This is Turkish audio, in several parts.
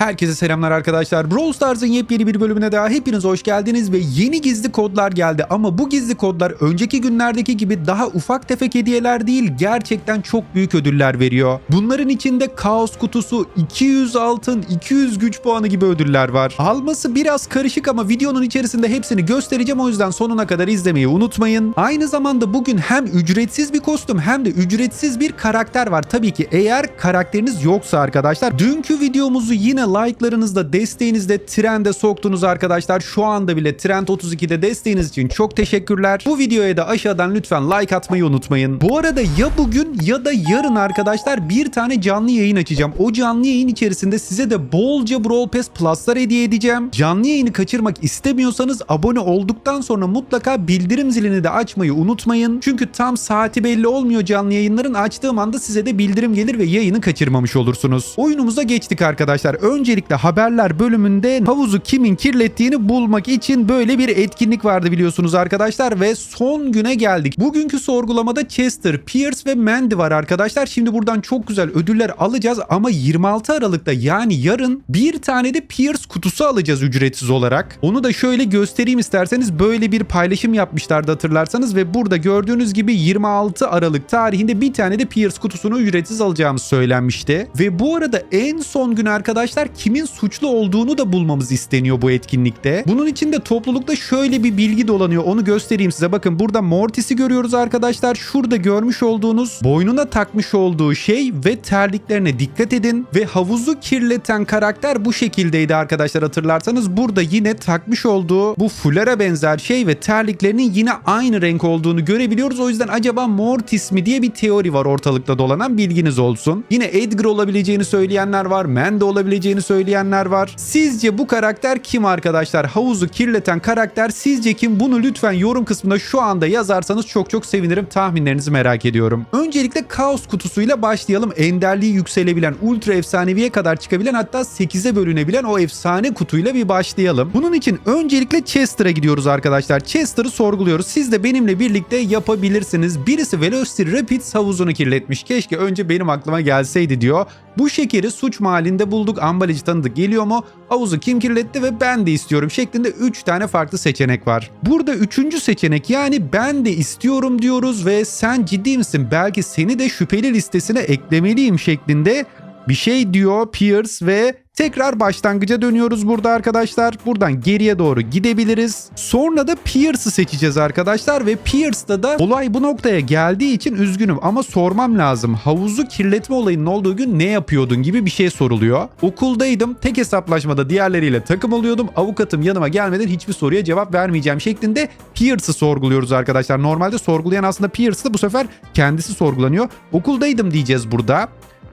Herkese selamlar arkadaşlar. Brawl Stars'ın yepyeni bir bölümüne daha hepiniz hoş geldiniz ve yeni gizli kodlar geldi. Ama bu gizli kodlar önceki günlerdeki gibi daha ufak tefek hediyeler değil, gerçekten çok büyük ödüller veriyor. Bunların içinde kaos kutusu, 200 altın, 200 güç puanı gibi ödüller var. Alması biraz karışık ama videonun içerisinde hepsini göstereceğim o yüzden sonuna kadar izlemeyi unutmayın. Aynı zamanda bugün hem ücretsiz bir kostüm hem de ücretsiz bir karakter var. Tabii ki eğer karakteriniz yoksa arkadaşlar. Dünkü videomuzu yine like'larınızla desteğinizle trende soktunuz arkadaşlar. Şu anda bile Trend 32'de desteğiniz için çok teşekkürler. Bu videoya da aşağıdan lütfen like atmayı unutmayın. Bu arada ya bugün ya da yarın arkadaşlar bir tane canlı yayın açacağım. O canlı yayın içerisinde size de bolca Brawl Pass Plus'lar hediye edeceğim. Canlı yayını kaçırmak istemiyorsanız abone olduktan sonra mutlaka bildirim zilini de açmayı unutmayın. Çünkü tam saati belli olmuyor canlı yayınların. Açtığım anda size de bildirim gelir ve yayını kaçırmamış olursunuz. Oyunumuza geçtik arkadaşlar. Öncelikle haberler bölümünde havuzu kimin kirlettiğini bulmak için böyle bir etkinlik vardı biliyorsunuz arkadaşlar ve son güne geldik. Bugünkü sorgulamada Chester, Pierce ve Mandy var arkadaşlar. Şimdi buradan çok güzel ödüller alacağız ama 26 Aralık'ta yani yarın bir tane de Pierce kutusu alacağız ücretsiz olarak. Onu da şöyle göstereyim isterseniz böyle bir paylaşım yapmışlardı hatırlarsanız ve burada gördüğünüz gibi 26 Aralık tarihinde bir tane de Pierce kutusunu ücretsiz alacağımız söylenmişti. Ve bu arada en son gün arkadaşlar kimin suçlu olduğunu da bulmamız isteniyor bu etkinlikte. Bunun için de toplulukta şöyle bir bilgi dolanıyor. Onu göstereyim size. Bakın burada Mortis'i görüyoruz arkadaşlar. Şurada görmüş olduğunuz boynuna takmış olduğu şey ve terliklerine dikkat edin. Ve havuzu kirleten karakter bu şekildeydi arkadaşlar hatırlarsanız. Burada yine takmış olduğu bu fulara benzer şey ve terliklerinin yine aynı renk olduğunu görebiliyoruz. O yüzden acaba Mortis mi diye bir teori var ortalıkta dolanan bilginiz olsun. Yine Edgar olabileceğini söyleyenler var. Mandy olabileceğini söyleyenler var. Sizce bu karakter kim arkadaşlar? Havuzu kirleten karakter sizce kim? Bunu lütfen yorum kısmında şu anda yazarsanız çok çok sevinirim. Tahminlerinizi merak ediyorum. Öncelikle Kaos kutusuyla başlayalım. Enderliği yükselebilen, ultra efsaneviye kadar çıkabilen hatta 8'e bölünebilen o efsane kutuyla bir başlayalım. Bunun için öncelikle Chester'a gidiyoruz arkadaşlar. Chester'ı sorguluyoruz. Siz de benimle birlikte yapabilirsiniz. Birisi Velocity Rapids havuzunu kirletmiş. Keşke önce benim aklıma gelseydi diyor. Bu şekeri suç mahallinde bulduk. Ambalajı tanıdık geliyor mu? Havuzu kim kirletti ve ben de istiyorum şeklinde 3 tane farklı seçenek var. Burada üçüncü seçenek yani ben de istiyorum diyoruz ve sen ciddi misin? Belki seni de şüpheli listesine eklemeliyim şeklinde bir şey diyor Pierce ve tekrar başlangıca dönüyoruz burada arkadaşlar. Buradan geriye doğru gidebiliriz. Sonra da Pierce'ı seçeceğiz arkadaşlar ve Pierce'da da olay bu noktaya geldiği için üzgünüm ama sormam lazım. Havuzu kirletme olayının olduğu gün ne yapıyordun gibi bir şey soruluyor. Okuldaydım. Tek hesaplaşmada diğerleriyle takım oluyordum. Avukatım yanıma gelmeden hiçbir soruya cevap vermeyeceğim şeklinde Pierce'ı sorguluyoruz arkadaşlar. Normalde sorgulayan aslında Pierce'ı bu sefer kendisi sorgulanıyor. Okuldaydım diyeceğiz burada.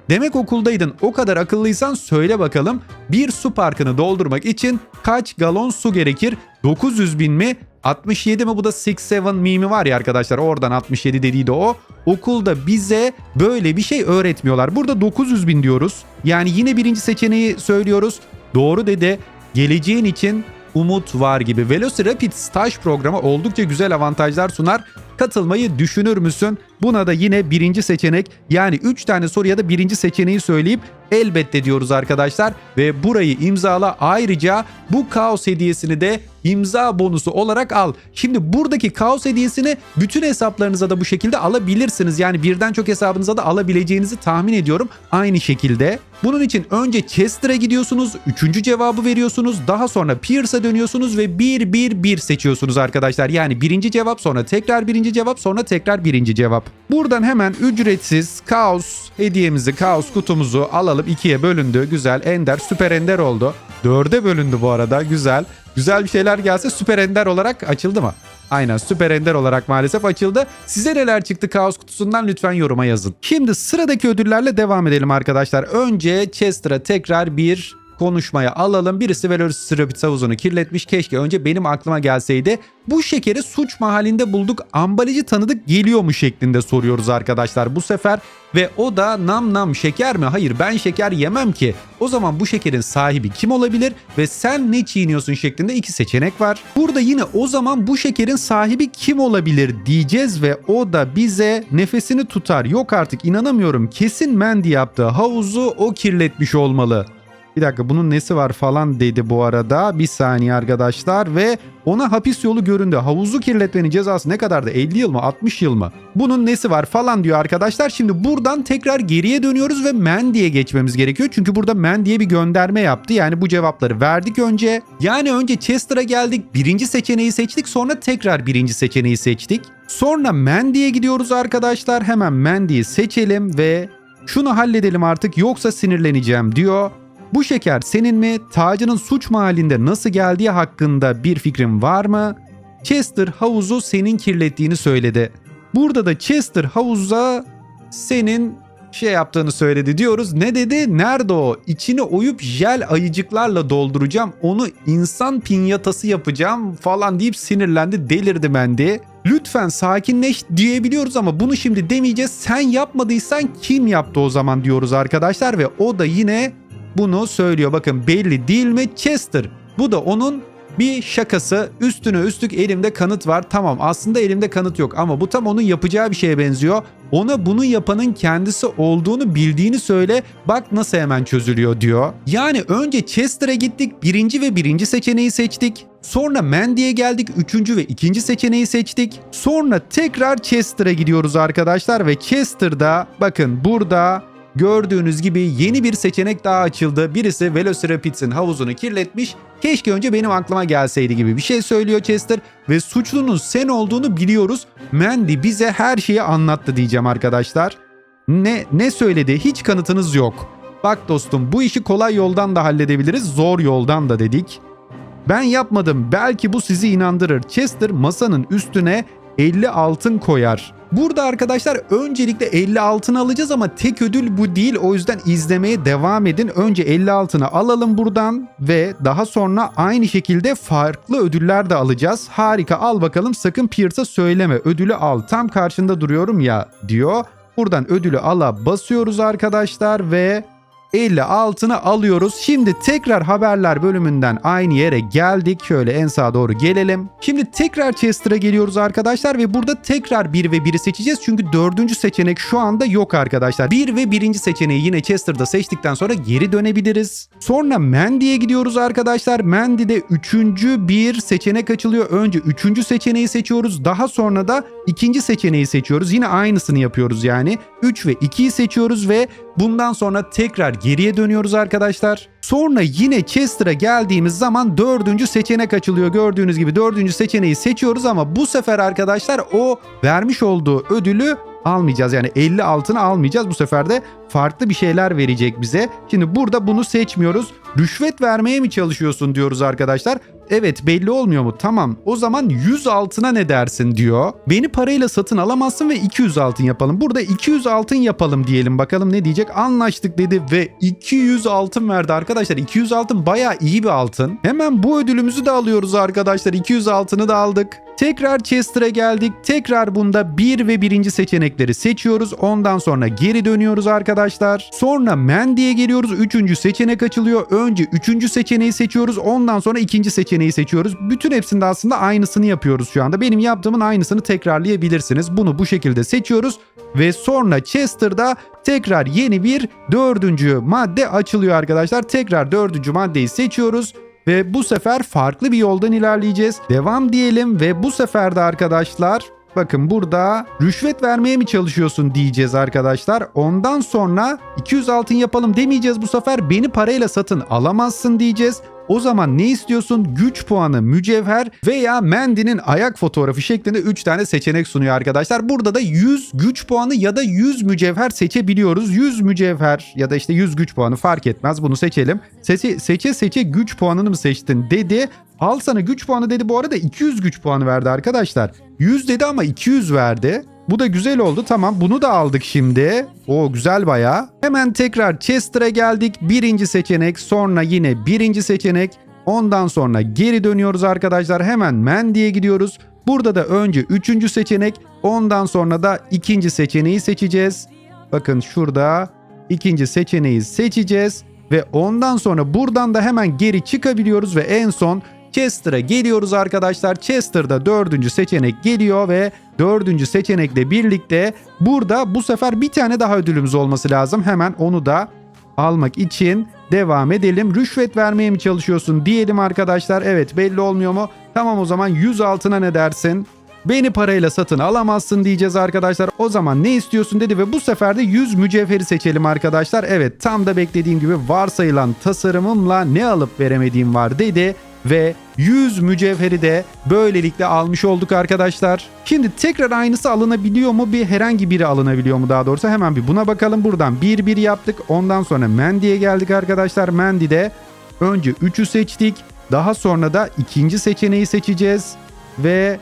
Demek okuldaydın o kadar akıllıysan söyle bakalım bir su parkını doldurmak için kaç galon su gerekir? 900 bin mi? 67 mi bu da 6-7 mimi var ya arkadaşlar oradan 67 dediği de o. Okulda bize böyle bir şey öğretmiyorlar. Burada 900 bin diyoruz. Yani yine birinci seçeneği söylüyoruz. Doğru dedi. Geleceğin için umut var gibi. Velocirapid staj programı oldukça güzel avantajlar sunar. Katılmayı düşünür müsün? Buna da yine birinci seçenek yani 3 tane soruya da birinci seçeneği söyleyip elbette diyoruz arkadaşlar. Ve burayı imzala ayrıca bu kaos hediyesini de imza bonusu olarak al. Şimdi buradaki kaos hediyesini bütün hesaplarınıza da bu şekilde alabilirsiniz. Yani birden çok hesabınıza da alabileceğinizi tahmin ediyorum aynı şekilde. Bunun için önce Chester'a gidiyorsunuz, üçüncü cevabı veriyorsunuz, daha sonra Pierce'a dönüyorsunuz ve 1-1-1 seçiyorsunuz arkadaşlar. Yani birinci cevap sonra tekrar birinci cevap sonra tekrar birinci cevap. Buradan hemen ücretsiz kaos hediyemizi, kaos kutumuzu alalım. ikiye bölündü. Güzel. Ender, süper ender oldu. Dörde bölündü bu arada. Güzel. Güzel bir şeyler gelse süper ender olarak açıldı mı? Aynen süper ender olarak maalesef açıldı. Size neler çıktı kaos kutusundan lütfen yoruma yazın. Şimdi sıradaki ödüllerle devam edelim arkadaşlar. Önce Chester'a tekrar bir konuşmaya alalım. Birisi Velocity Rabbit havuzunu kirletmiş. Keşke önce benim aklıma gelseydi. Bu şekeri suç mahallinde bulduk. Ambalajı tanıdık geliyor mu şeklinde soruyoruz arkadaşlar bu sefer. Ve o da nam nam şeker mi? Hayır ben şeker yemem ki. O zaman bu şekerin sahibi kim olabilir? Ve sen ne çiğniyorsun şeklinde iki seçenek var. Burada yine o zaman bu şekerin sahibi kim olabilir diyeceğiz ve o da bize nefesini tutar. Yok artık inanamıyorum kesin Mandy yaptı. Havuzu o kirletmiş olmalı. Bir dakika bunun nesi var falan dedi bu arada. Bir saniye arkadaşlar ve ona hapis yolu göründü. Havuzu kirletmenin cezası ne kadardı? 50 yıl mı? 60 yıl mı? Bunun nesi var falan diyor arkadaşlar. Şimdi buradan tekrar geriye dönüyoruz ve Mandy'ye geçmemiz gerekiyor. Çünkü burada Mandy'ye bir gönderme yaptı. Yani bu cevapları verdik önce. Yani önce Chester'a geldik. Birinci seçeneği seçtik. Sonra tekrar birinci seçeneği seçtik. Sonra Mandy'ye gidiyoruz arkadaşlar. Hemen Mandy'yi seçelim ve şunu halledelim artık yoksa sinirleneceğim diyor. Bu şeker senin mi? Tacının suç mahallinde nasıl geldiği hakkında bir fikrin var mı? Chester havuzu senin kirlettiğini söyledi. Burada da Chester havuza senin şey yaptığını söyledi diyoruz. Ne dedi? Nerede o? İçini oyup jel ayıcıklarla dolduracağım. Onu insan pinyatası yapacağım falan deyip sinirlendi. Delirdi Mendi. Lütfen sakinleş diyebiliyoruz ama bunu şimdi demeyeceğiz. Sen yapmadıysan kim yaptı o zaman diyoruz arkadaşlar ve o da yine bunu söylüyor. Bakın belli değil mi? Chester. Bu da onun bir şakası. Üstüne üstlük elimde kanıt var. Tamam aslında elimde kanıt yok ama bu tam onun yapacağı bir şeye benziyor. Ona bunu yapanın kendisi olduğunu bildiğini söyle. Bak nasıl hemen çözülüyor diyor. Yani önce Chester'a gittik. Birinci ve birinci seçeneği seçtik. Sonra Mandy'ye geldik. Üçüncü ve ikinci seçeneği seçtik. Sonra tekrar Chester'a gidiyoruz arkadaşlar. Ve Chester'da bakın burada Gördüğünüz gibi yeni bir seçenek daha açıldı. Birisi Velociraptor'ın havuzunu kirletmiş. Keşke önce benim aklıma gelseydi gibi bir şey söylüyor Chester. Ve suçlunun sen olduğunu biliyoruz. Mandy bize her şeyi anlattı diyeceğim arkadaşlar. Ne ne söyledi? Hiç kanıtınız yok. Bak dostum bu işi kolay yoldan da halledebiliriz. Zor yoldan da dedik. Ben yapmadım. Belki bu sizi inandırır. Chester masanın üstüne 50 altın koyar. Burada arkadaşlar öncelikle 50 altın alacağız ama tek ödül bu değil. O yüzden izlemeye devam edin. Önce 50 altını alalım buradan ve daha sonra aynı şekilde farklı ödüller de alacağız. Harika al bakalım sakın Pierce'a söyleme. Ödülü al. Tam karşında duruyorum ya diyor. Buradan ödülü ala basıyoruz arkadaşlar ve 50 altını alıyoruz. Şimdi tekrar haberler bölümünden aynı yere geldik. Şöyle en sağa doğru gelelim. Şimdi tekrar Chester'a geliyoruz arkadaşlar ve burada tekrar 1 ve 1'i seçeceğiz. Çünkü dördüncü seçenek şu anda yok arkadaşlar. 1 ve birinci seçeneği yine Chester'da seçtikten sonra geri dönebiliriz. Sonra Mandy'ye gidiyoruz arkadaşlar. Mandy'de üçüncü bir seçenek açılıyor. Önce üçüncü seçeneği seçiyoruz. Daha sonra da ikinci seçeneği seçiyoruz. Yine aynısını yapıyoruz yani. 3 ve 2'yi seçiyoruz ve bundan sonra tekrar geriye dönüyoruz arkadaşlar. Sonra yine Chester'a geldiğimiz zaman dördüncü seçenek açılıyor. Gördüğünüz gibi dördüncü seçeneği seçiyoruz ama bu sefer arkadaşlar o vermiş olduğu ödülü almayacağız. Yani 50 altını almayacağız. Bu sefer de farklı bir şeyler verecek bize. Şimdi burada bunu seçmiyoruz. Rüşvet vermeye mi çalışıyorsun diyoruz arkadaşlar. Evet belli olmuyor mu? Tamam o zaman 100 altına ne dersin diyor. Beni parayla satın alamazsın ve 200 altın yapalım. Burada 200 altın yapalım diyelim bakalım ne diyecek. Anlaştık dedi ve 200 altın verdi arkadaşlar. 200 altın bayağı iyi bir altın. Hemen bu ödülümüzü de alıyoruz arkadaşlar. 200 altını da aldık. Tekrar Chester'a geldik. Tekrar bunda 1 ve birinci seçenekleri seçiyoruz. Ondan sonra geri dönüyoruz arkadaşlar. Sonra Mandy'ye geliyoruz. Üçüncü seçenek açılıyor. Önce üçüncü seçeneği seçiyoruz. Ondan sonra ikinci seçeneği seçiyoruz. Bütün hepsinde aslında aynısını yapıyoruz şu anda. Benim yaptığımın aynısını tekrarlayabilirsiniz. Bunu bu şekilde seçiyoruz. Ve sonra Chester'da tekrar yeni bir dördüncü madde açılıyor arkadaşlar. Tekrar dördüncü maddeyi seçiyoruz. Ve bu sefer farklı bir yoldan ilerleyeceğiz. Devam diyelim ve bu sefer de arkadaşlar bakın burada rüşvet vermeye mi çalışıyorsun diyeceğiz arkadaşlar. Ondan sonra 200 altın yapalım demeyeceğiz bu sefer. Beni parayla satın alamazsın diyeceğiz. O zaman ne istiyorsun? Güç puanı, mücevher veya Mandy'nin ayak fotoğrafı şeklinde 3 tane seçenek sunuyor arkadaşlar. Burada da 100 güç puanı ya da 100 mücevher seçebiliyoruz. 100 mücevher ya da işte 100 güç puanı fark etmez. Bunu seçelim. Seçe seçe, seçe güç puanını mı seçtin dedi. Al sana güç puanı dedi. Bu arada 200 güç puanı verdi arkadaşlar. 100 dedi ama 200 verdi. Bu da güzel oldu. Tamam bunu da aldık şimdi. O güzel baya. Hemen tekrar Chester'a geldik. Birinci seçenek sonra yine birinci seçenek. Ondan sonra geri dönüyoruz arkadaşlar. Hemen Mandy'ye gidiyoruz. Burada da önce üçüncü seçenek. Ondan sonra da ikinci seçeneği seçeceğiz. Bakın şurada ikinci seçeneği seçeceğiz. Ve ondan sonra buradan da hemen geri çıkabiliyoruz ve en son Chester'a geliyoruz arkadaşlar. Chester'da dördüncü seçenek geliyor ve dördüncü seçenekle birlikte burada bu sefer bir tane daha ödülümüz olması lazım. Hemen onu da almak için devam edelim. Rüşvet vermeye mi çalışıyorsun diyelim arkadaşlar. Evet belli olmuyor mu? Tamam o zaman 100 altına ne dersin? Beni parayla satın alamazsın diyeceğiz arkadaşlar. O zaman ne istiyorsun dedi ve bu sefer de 100 mücevheri seçelim arkadaşlar. Evet tam da beklediğim gibi varsayılan tasarımımla ne alıp veremediğim var dedi ve 100 mücevheri de böylelikle almış olduk arkadaşlar. Şimdi tekrar aynısı alınabiliyor mu? Bir herhangi biri alınabiliyor mu daha doğrusu? Hemen bir buna bakalım. Buradan 1 1 yaptık. Ondan sonra Mendy'ye geldik arkadaşlar. Mendy'de önce 3'ü seçtik. Daha sonra da ikinci seçeneği seçeceğiz ve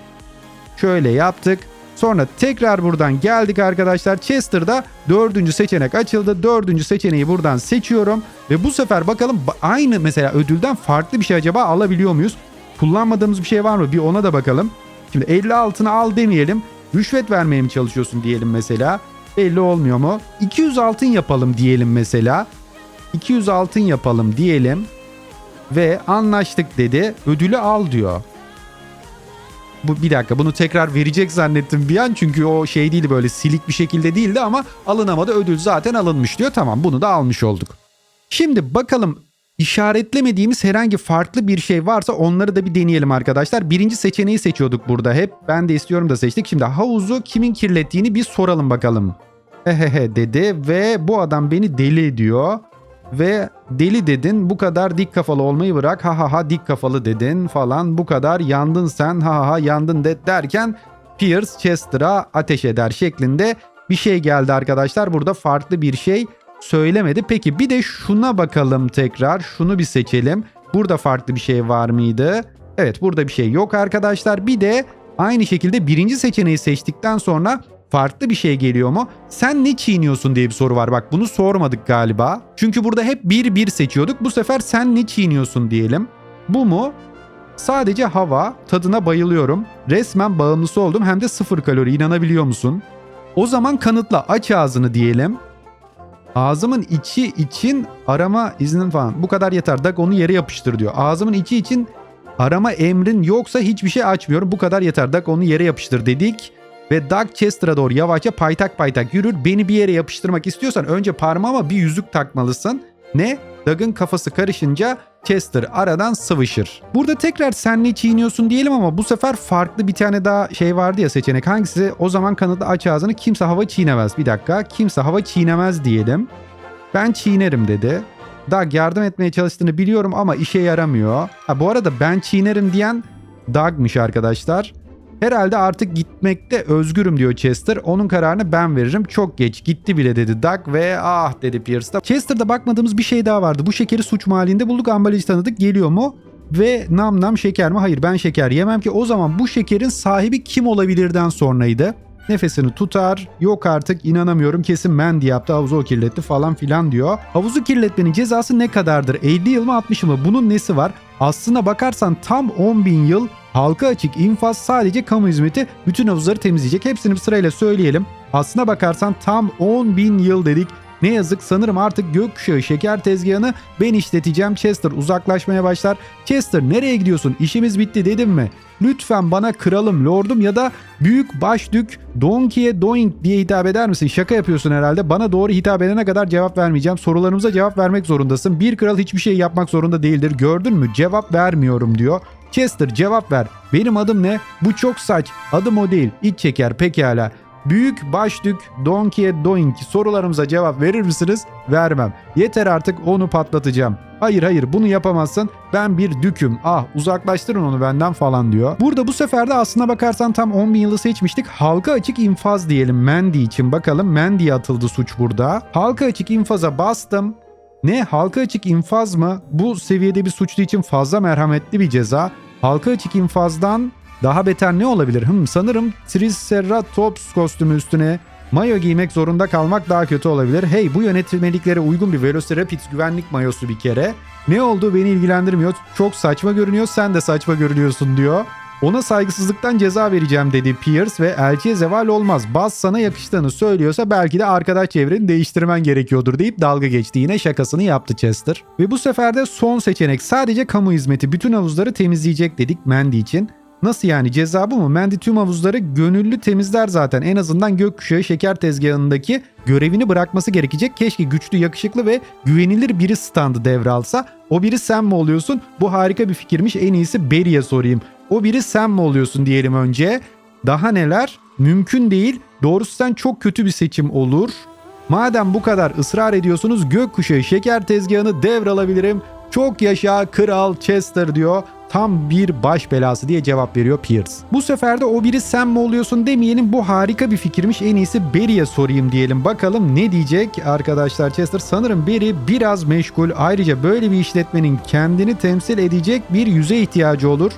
şöyle yaptık. Sonra tekrar buradan geldik arkadaşlar. Chester'da dördüncü seçenek açıldı. Dördüncü seçeneği buradan seçiyorum. Ve bu sefer bakalım ba- aynı mesela ödülden farklı bir şey acaba alabiliyor muyuz? Kullanmadığımız bir şey var mı? Bir ona da bakalım. Şimdi 50 altına al demeyelim. Rüşvet vermeye mi çalışıyorsun diyelim mesela. Belli olmuyor mu? 200 altın yapalım diyelim mesela. 200 altın yapalım diyelim. Ve anlaştık dedi. Ödülü al diyor bu bir dakika bunu tekrar verecek zannettim bir an çünkü o şey değil böyle silik bir şekilde değildi ama alınamadı ödül zaten alınmış diyor. Tamam bunu da almış olduk. Şimdi bakalım işaretlemediğimiz herhangi farklı bir şey varsa onları da bir deneyelim arkadaşlar. Birinci seçeneği seçiyorduk burada hep. Ben de istiyorum da seçtik. Şimdi havuzu kimin kirlettiğini bir soralım bakalım. Hehehe dedi ve bu adam beni deli ediyor. Ve deli dedin bu kadar dik kafalı olmayı bırak ha ha ha dik kafalı dedin falan bu kadar yandın sen ha ha ha yandın de derken Pierce Chester'a ateş eder şeklinde bir şey geldi arkadaşlar. Burada farklı bir şey söylemedi. Peki bir de şuna bakalım tekrar şunu bir seçelim. Burada farklı bir şey var mıydı? Evet burada bir şey yok arkadaşlar. Bir de aynı şekilde birinci seçeneği seçtikten sonra farklı bir şey geliyor mu? Sen ne çiğniyorsun diye bir soru var. Bak bunu sormadık galiba. Çünkü burada hep bir bir seçiyorduk. Bu sefer sen ne çiğniyorsun diyelim. Bu mu? Sadece hava, tadına bayılıyorum. Resmen bağımlısı oldum hem de sıfır kalori inanabiliyor musun? O zaman kanıtla aç ağzını diyelim. Ağzımın içi için arama iznin falan. Bu kadar yeter. Dak onu yere yapıştır diyor. Ağzımın içi için arama emrin yoksa hiçbir şey açmıyorum. Bu kadar yeter. Dak onu yere yapıştır dedik. Ve Doug Chester'a doğru yavaşça paytak paytak yürür. Beni bir yere yapıştırmak istiyorsan önce parmağıma bir yüzük takmalısın. Ne? Doug'ın kafası karışınca Chester aradan sıvışır. Burada tekrar sen ne çiğniyorsun diyelim ama bu sefer farklı bir tane daha şey vardı ya seçenek. Hangisi? O zaman kanıtlı aç ağzını kimse hava çiğnemez. Bir dakika. Kimse hava çiğnemez diyelim. Ben çiğnerim dedi. Doug yardım etmeye çalıştığını biliyorum ama işe yaramıyor. Ha bu arada ben çiğnerim diyen Doug'mış arkadaşlar. Herhalde artık gitmekte özgürüm diyor Chester. Onun kararını ben veririm. Çok geç gitti bile dedi Doug ve ah dedi Pierce da. Chester'da bakmadığımız bir şey daha vardı. Bu şekeri suç mahallinde bulduk ambalajı tanıdık. Geliyor mu? Ve nam nam şeker mi? Hayır ben şeker yemem ki. O zaman bu şekerin sahibi kim olabilirden sonraydı. Nefesini tutar. Yok artık inanamıyorum. Kesin Mandy yaptı. Havuzu o kirletti falan filan diyor. Havuzu kirletmenin cezası ne kadardır? 50 yıl mı 60 yıl mı? Bunun nesi var? Aslına bakarsan tam 10 bin yıl halka açık infaz sadece kamu hizmeti bütün havuzları temizleyecek. Hepsini sırayla söyleyelim. Aslına bakarsan tam 10 bin yıl dedik. Ne yazık sanırım artık gökkuşağı şeker tezgahını ben işleteceğim. Chester uzaklaşmaya başlar. Chester nereye gidiyorsun? İşimiz bitti dedim mi? Lütfen bana kralım, lordum ya da büyük başdük Donkey'e Doink diye hitap eder misin? Şaka yapıyorsun herhalde. Bana doğru hitap edene kadar cevap vermeyeceğim. Sorularımıza cevap vermek zorundasın. Bir kral hiçbir şey yapmak zorunda değildir. Gördün mü? Cevap vermiyorum diyor. Chester cevap ver. Benim adım ne? Bu çok saç. Adım o değil. İç çeker pekala. Büyük başdük Donkey'e Doink sorularımıza cevap verir misiniz? Vermem. Yeter artık onu patlatacağım. Hayır hayır bunu yapamazsın. Ben bir düküm. Ah uzaklaştırın onu benden falan diyor. Burada bu sefer de aslına bakarsan tam 10 bin yılı seçmiştik. Halka açık infaz diyelim Mandy için. Bakalım Mandy'ye atıldı suç burada. Halka açık infaza bastım. Ne halka açık infaz mı? Bu seviyede bir suçlu için fazla merhametli bir ceza. Halka açık infazdan daha beter ne olabilir? Hım sanırım Triceratops kostümü üstüne mayo giymek zorunda kalmak daha kötü olabilir. Hey bu yönetmeliklere uygun bir Velociraptor güvenlik mayosu bir kere. Ne oldu beni ilgilendirmiyor. Çok saçma görünüyor sen de saçma görünüyorsun diyor. Ona saygısızlıktan ceza vereceğim dedi Pierce ve elçiye zeval olmaz. Baz sana yakıştığını söylüyorsa belki de arkadaş çevreni değiştirmen gerekiyordur deyip dalga geçti. Yine şakasını yaptı Chester. Ve bu sefer de son seçenek sadece kamu hizmeti bütün havuzları temizleyecek dedik Mandy için. Nasıl yani ceza bu mu? Mandy tüm havuzları gönüllü temizler zaten. En azından gökkuşağı şeker tezgahındaki görevini bırakması gerekecek. Keşke güçlü, yakışıklı ve güvenilir biri standı devralsa. O biri sen mi oluyorsun? Bu harika bir fikirmiş. En iyisi Barry'e sorayım. O biri sen mi oluyorsun diyelim önce. Daha neler? Mümkün değil. Doğrusu sen çok kötü bir seçim olur. Madem bu kadar ısrar ediyorsunuz gökkuşağı şeker tezgahını devralabilirim. Çok yaşa Kral Chester diyor. Tam bir baş belası diye cevap veriyor Pierce. Bu sefer de o biri sen mi oluyorsun demeyelim bu harika bir fikirmiş en iyisi Barry'e sorayım diyelim. Bakalım ne diyecek arkadaşlar Chester. Sanırım Barry biraz meşgul. Ayrıca böyle bir işletmenin kendini temsil edecek bir yüze ihtiyacı olur.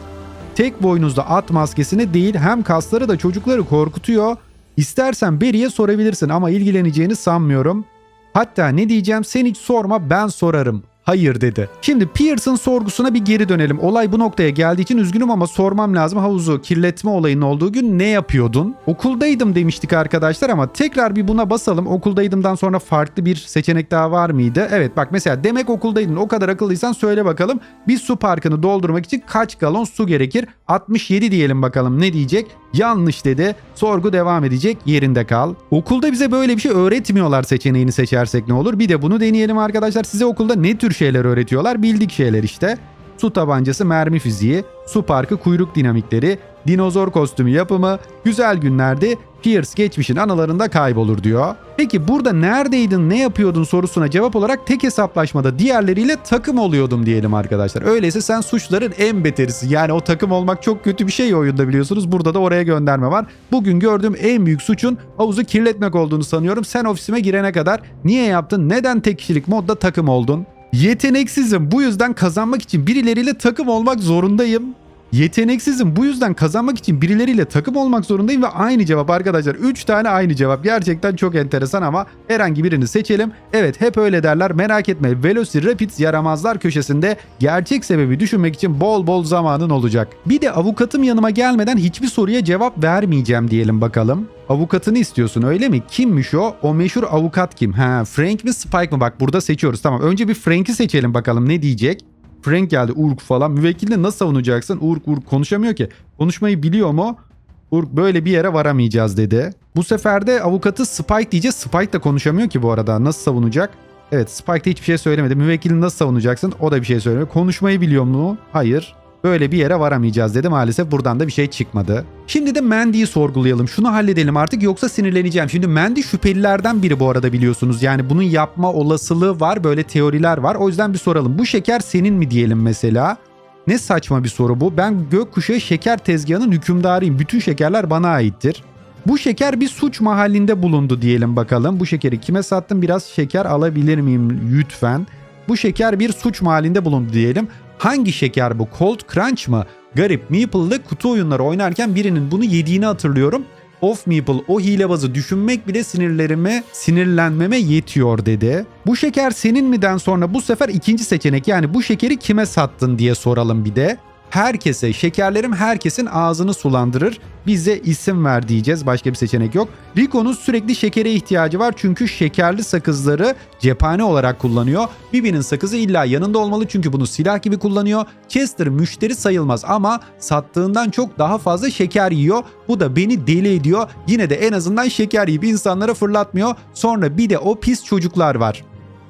Tek boynuzda at maskesini değil hem kasları da çocukları korkutuyor. İstersen Barry'e sorabilirsin ama ilgileneceğini sanmıyorum. Hatta ne diyeceğim sen hiç sorma ben sorarım. Hayır dedi. Şimdi Pearson sorgusuna bir geri dönelim. Olay bu noktaya geldiği için üzgünüm ama sormam lazım. Havuzu kirletme olayının olduğu gün ne yapıyordun? Okuldaydım demiştik arkadaşlar ama tekrar bir buna basalım. Okuldaydımdan sonra farklı bir seçenek daha var mıydı? Evet bak mesela demek okuldaydın. O kadar akıllıysan söyle bakalım. Bir su parkını doldurmak için kaç galon su gerekir? 67 diyelim bakalım ne diyecek? Yanlış dedi. Sorgu devam edecek. Yerinde kal. Okulda bize böyle bir şey öğretmiyorlar seçeneğini seçersek ne olur? Bir de bunu deneyelim arkadaşlar. Size okulda ne tür şeyler öğretiyorlar? Bildik şeyler işte. Su tabancası mermi fiziği, su parkı kuyruk dinamikleri, dinozor kostümü yapımı, güzel günlerde Pierce geçmişin anılarında kaybolur diyor. Peki burada neredeydin, ne yapıyordun sorusuna cevap olarak tek hesaplaşmada diğerleriyle takım oluyordum diyelim arkadaşlar. Öyleyse sen suçların en beterisi. Yani o takım olmak çok kötü bir şey oyunda biliyorsunuz. Burada da oraya gönderme var. Bugün gördüğüm en büyük suçun havuzu kirletmek olduğunu sanıyorum. Sen ofisime girene kadar niye yaptın, neden tek kişilik modda takım oldun? Yeteneksizim. Bu yüzden kazanmak için birileriyle takım olmak zorundayım. Yeteneksizim. Bu yüzden kazanmak için birileriyle takım olmak zorundayım ve aynı cevap arkadaşlar. 3 tane aynı cevap. Gerçekten çok enteresan ama herhangi birini seçelim. Evet hep öyle derler. Merak etme. Velociraptor yaramazlar köşesinde gerçek sebebi düşünmek için bol bol zamanın olacak. Bir de avukatım yanıma gelmeden hiçbir soruya cevap vermeyeceğim diyelim bakalım. Avukatını istiyorsun öyle mi? Kimmiş o? O meşhur avukat kim? Ha, Frank mi Spike mı? Bak burada seçiyoruz. Tamam önce bir Frank'i seçelim bakalım ne diyecek? Frank geldi Urk falan. Müvekkille nasıl savunacaksın? Urk Urk konuşamıyor ki. Konuşmayı biliyor mu? Urk böyle bir yere varamayacağız dedi. Bu sefer de avukatı Spike diyeceğiz. Spike de konuşamıyor ki bu arada. Nasıl savunacak? Evet Spike de hiçbir şey söylemedi. Müvekkili nasıl savunacaksın? O da bir şey söylemiyor. Konuşmayı biliyor mu? Hayır. Böyle bir yere varamayacağız dedi. Maalesef buradan da bir şey çıkmadı. Şimdi de Mandy'yi sorgulayalım. Şunu halledelim artık yoksa sinirleneceğim. Şimdi Mandy şüphelilerden biri bu arada biliyorsunuz. Yani bunun yapma olasılığı var. Böyle teoriler var. O yüzden bir soralım. Bu şeker senin mi diyelim mesela? Ne saçma bir soru bu. Ben gökkuşağı şeker tezgahının hükümdarıyım. Bütün şekerler bana aittir. Bu şeker bir suç mahallinde bulundu diyelim bakalım. Bu şekeri kime sattım? Biraz şeker alabilir miyim lütfen? Bu şeker bir suç mahallinde bulundu diyelim. Hangi şeker bu? Cold Crunch mı? Garip. Meeple'da kutu oyunları oynarken birinin bunu yediğini hatırlıyorum. Of Meeple o hilebazı düşünmek bile sinirlerime, sinirlenmeme yetiyor dedi. Bu şeker senin miden sonra bu sefer ikinci seçenek yani bu şekeri kime sattın diye soralım bir de. Herkese, şekerlerim herkesin ağzını sulandırır. Bize isim ver diyeceğiz. Başka bir seçenek yok. Rico'nun sürekli şekere ihtiyacı var çünkü şekerli sakızları cephane olarak kullanıyor. Bibi'nin sakızı illa yanında olmalı çünkü bunu silah gibi kullanıyor. Chester müşteri sayılmaz ama sattığından çok daha fazla şeker yiyor. Bu da beni deli ediyor. Yine de en azından şeker yiyip insanlara fırlatmıyor. Sonra bir de o pis çocuklar var.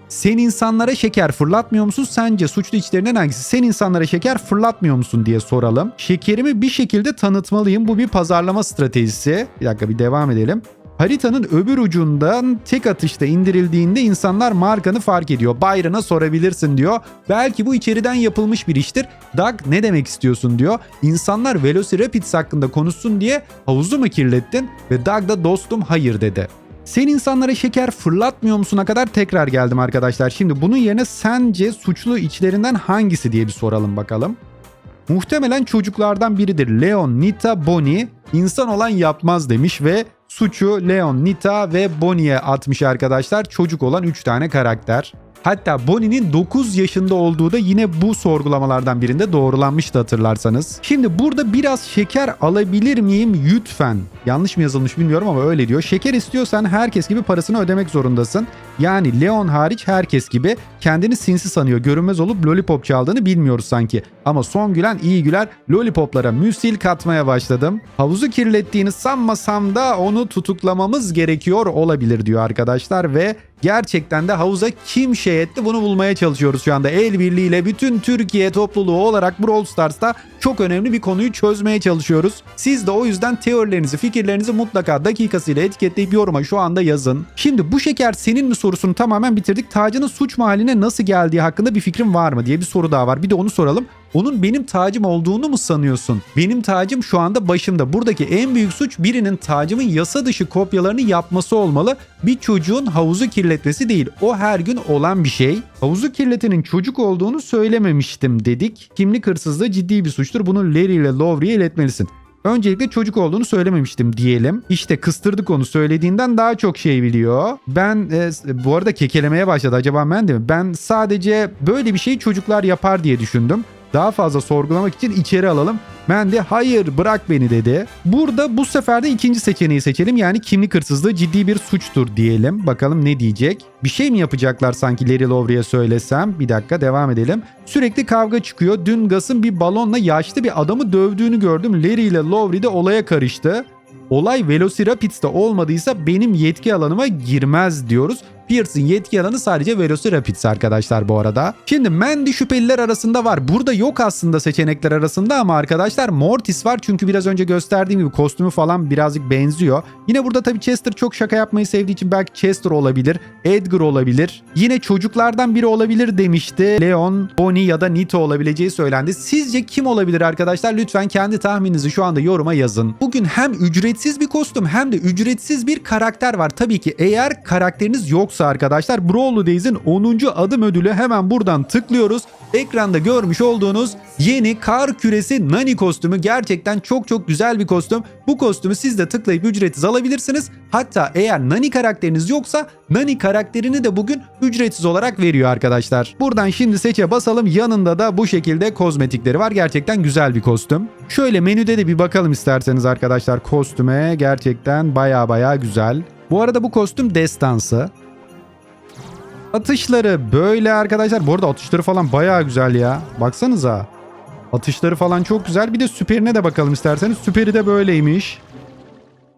Sen insanlara şeker fırlatmıyor musun? Sence suçlu içlerinden hangisi? Sen insanlara şeker fırlatmıyor musun diye soralım. Şekerimi bir şekilde tanıtmalıyım. Bu bir pazarlama stratejisi. Bir dakika bir devam edelim. Haritanın öbür ucundan tek atışta indirildiğinde insanlar markanı fark ediyor. Bayrına sorabilirsin diyor. Belki bu içeriden yapılmış bir iştir. Doug ne demek istiyorsun diyor. İnsanlar Velociraptors hakkında konuşsun diye havuzu mu kirlettin? Ve Doug da dostum hayır dedi. Sen insanlara şeker fırlatmıyor musuna kadar tekrar geldim arkadaşlar. Şimdi bunun yerine sence suçlu içlerinden hangisi diye bir soralım bakalım. Muhtemelen çocuklardan biridir. Leon, Nita, Bonnie insan olan yapmaz demiş ve suçu Leon, Nita ve Bonnie'ye atmış arkadaşlar. Çocuk olan 3 tane karakter. Hatta Bonnie'nin 9 yaşında olduğu da yine bu sorgulamalardan birinde doğrulanmıştı hatırlarsanız. Şimdi burada biraz şeker alabilir miyim lütfen? Yanlış mı yazılmış bilmiyorum ama öyle diyor. Şeker istiyorsan herkes gibi parasını ödemek zorundasın. Yani Leon hariç herkes gibi kendini sinsi sanıyor. Görünmez olup lollipop çaldığını bilmiyoruz sanki. Ama son gülen iyi güler lollipoplara müsil katmaya başladım. Havuzu kirlettiğini sanmasam da onu tutuklamamız gerekiyor olabilir diyor arkadaşlar ve gerçekten de havuza kim şey etti bunu bulmaya çalışıyoruz şu anda. El birliğiyle bütün Türkiye topluluğu olarak Brawl Stars'ta çok önemli bir konuyu çözmeye çalışıyoruz. Siz de o yüzden teorilerinizi, fikirlerinizi mutlaka dakikasıyla etiketleyip yoruma şu anda yazın. Şimdi bu şeker senin mi sorusunu tamamen bitirdik. Tacının suç mahalline nasıl geldiği hakkında bir fikrin var mı diye bir soru daha var. Bir de onu soralım. Onun benim tacım olduğunu mu sanıyorsun? Benim tacım şu anda başımda. Buradaki en büyük suç birinin tacımın yasa dışı kopyalarını yapması olmalı. Bir çocuğun havuzu kirletmesi değil. O her gün olan bir şey. Havuzu kirletenin çocuk olduğunu söylememiştim dedik. Kimlik hırsızlığı ciddi bir suçtur. Bunu Larry ile Lowry'e iletmelisin. Öncelikle çocuk olduğunu söylememiştim diyelim. İşte kıstırdık onu söylediğinden daha çok şey biliyor. Ben e, bu arada kekelemeye başladı acaba ben de mi? Ben sadece böyle bir şey çocuklar yapar diye düşündüm. Daha fazla sorgulamak için içeri alalım. De hayır bırak beni dedi. Burada bu sefer de ikinci seçeneği seçelim. Yani kimlik hırsızlığı ciddi bir suçtur diyelim. Bakalım ne diyecek. Bir şey mi yapacaklar sanki Larry Lowry'e söylesem? Bir dakika devam edelim. Sürekli kavga çıkıyor. Dün Gus'ın bir balonla yaşlı bir adamı dövdüğünü gördüm. Larry ile Lowry de olaya karıştı. Olay Velociraptors'ta olmadıysa benim yetki alanıma girmez diyoruz. Pierce'in yetki alanı sadece Velociraptors arkadaşlar bu arada. Şimdi Mandy şüpheliler arasında var. Burada yok aslında seçenekler arasında ama arkadaşlar Mortis var. Çünkü biraz önce gösterdiğim gibi kostümü falan birazcık benziyor. Yine burada tabii Chester çok şaka yapmayı sevdiği için belki Chester olabilir. Edgar olabilir. Yine çocuklardan biri olabilir demişti. Leon, Bonnie ya da Nito olabileceği söylendi. Sizce kim olabilir arkadaşlar? Lütfen kendi tahmininizi şu anda yoruma yazın. Bugün hem ücretsiz bir kostüm hem de ücretsiz bir karakter var. Tabii ki eğer karakteriniz yoksa arkadaşlar Brawl'lu Days'in 10. adım ödülü hemen buradan tıklıyoruz. Ekranda görmüş olduğunuz yeni kar küresi Nani kostümü gerçekten çok çok güzel bir kostüm. Bu kostümü siz de tıklayıp ücretsiz alabilirsiniz. Hatta eğer Nani karakteriniz yoksa Nani karakterini de bugün ücretsiz olarak veriyor arkadaşlar. Buradan şimdi seçe basalım. Yanında da bu şekilde kozmetikleri var. Gerçekten güzel bir kostüm. Şöyle menüde de bir bakalım isterseniz arkadaşlar kostüme. Gerçekten baya baya güzel. Bu arada bu kostüm destansı. Atışları böyle arkadaşlar. Bu arada atışları falan baya güzel ya. Baksanıza. Atışları falan çok güzel. Bir de süperine de bakalım isterseniz. Süperi de böyleymiş.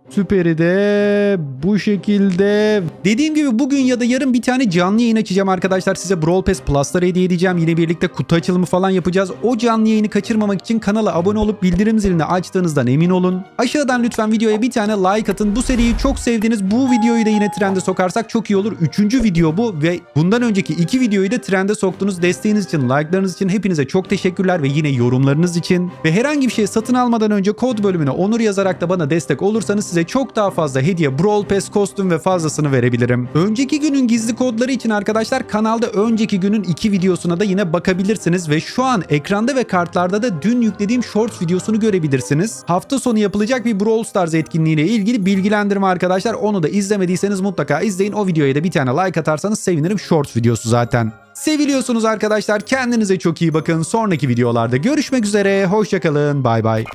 Süperi de bu şekilde. Dediğim gibi bugün ya da yarın bir tane canlı yayın açacağım arkadaşlar. Size Brawl Pass Plus'ları hediye edeceğim. Yine birlikte kutu açılımı falan yapacağız. O canlı yayını kaçırmamak için kanala abone olup bildirim zilini açtığınızdan emin olun. Aşağıdan lütfen videoya bir tane like atın. Bu seriyi çok sevdiniz. Bu videoyu da yine trende sokarsak çok iyi olur. Üçüncü video bu ve bundan önceki iki videoyu da trende soktunuz. Desteğiniz için, like'larınız için hepinize çok teşekkürler ve yine yorumlarınız için. Ve herhangi bir şey satın almadan önce kod bölümüne onur yazarak da bana destek olursanız size çok daha fazla hediye, Brawl Pass kostüm ve fazlasını verebilirim. Önceki günün gizli kodları için arkadaşlar kanalda önceki günün iki videosuna da yine bakabilirsiniz ve şu an ekranda ve kartlarda da dün yüklediğim Shorts videosunu görebilirsiniz. Hafta sonu yapılacak bir Brawl Stars etkinliğiyle ilgili bilgilendirme arkadaşlar. Onu da izlemediyseniz mutlaka izleyin. O videoya da bir tane like atarsanız sevinirim. Shorts videosu zaten. Seviliyorsunuz arkadaşlar. Kendinize çok iyi bakın. Sonraki videolarda görüşmek üzere. Hoşçakalın. Bay bay.